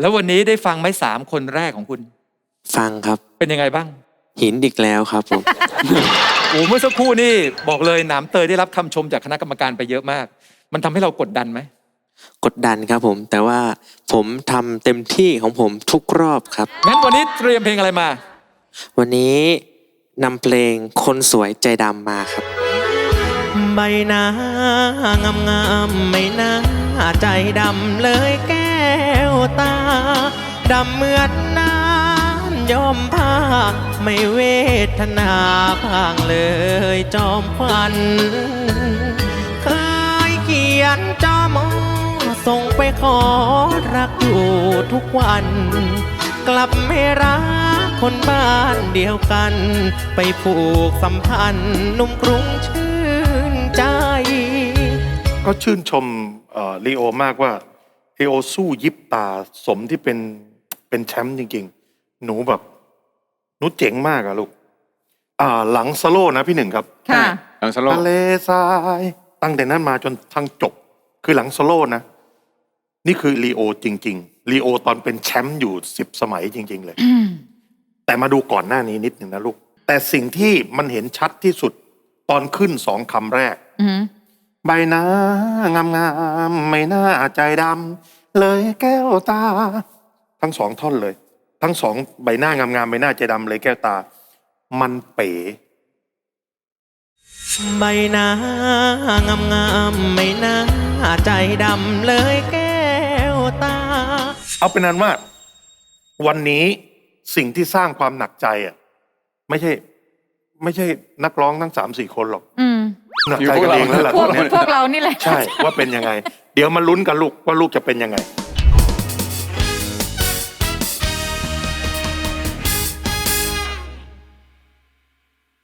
แล้ววันนี้ได้ฟังไหมสามคนแรกของคุณ ฟังครับ เป็นยังไงบ้าง หินอีกแล้วครับผมโอ้เมื่อสักครู่นี่บอกเลยหนามเตยได้รับคำชมจากคณะกรรมการไปเยอะมาก มันทำให้เรากดดันไหมกดดันครับผม แต่ว่าผมทำเต็มที่ของผมทุกรอบครับงั้นวันนี้เตรียมเพลงอะไรมา วันนี้นำเพลงคนสวยใจดำมาครับ ใบหน้างามงามๆไม่น่าใจดำเลยแก้ วตา ดำเหมือนน้ำยอมผ้า ไม่เวทนาพางเลยจอมควัน เคยเขียนจอมอส่งไปขอรักอยู่ทุกวัน กลับไม่รักคนบ้านเดียวกัน ไปผูกสัมพันธ์นุ่มกรุงชื่นใจ ก็ชื่นชมลีโอมากว่า ลีโอสู้ยิบตาสมที่เป็นเป็นแชมป์จริง ๆ หนูแบบหนูเจ๋งมากอะลูก อ่า หลังสโลว์นะพี่หนึ่งครับค่ะหลังสโลทะเลทราย ตั้งแต่นั้นมาจนทั้งจบ คือหลังสโลว์นะ นี่คือลีโอจริง ๆลีโอตอนเป็นแชมป์อยู่สิบสมัยจริง ๆ เลย แต่มาดูก่อนหน้านี้นิดหนึ่งนะลูก แต่สิ่งที่มันเห็นชัดที่สุด ตอนขึ้นสองคำแรกอืม ใบหน้างามงามๆไม่น่าใจดำเลยแก้วตา ทั้งสองท่อนเลย ทั้งสองใบหน้างามงามๆไม่น่าใจดำเลยแก้วตา มันเป๋ ใบหน้างามงามๆไม่น่าใจดำเลยแก้วตา เอาเป็นนั้นว่า วันนี้สิ่งที่สร้างความหนักใจอะไม่ใช่ ไม่ใช่นักร้องทั้งสามสี่คนหรอก อืม หนักใจกันเองแล้วล่ะพวกตอนเนี้ยพวกเรานี่แหละ ใช่ว่าเป็นยังไง เดี๋ยวมาลุ้นกันลูกว่าลูกจะเป็นยังไง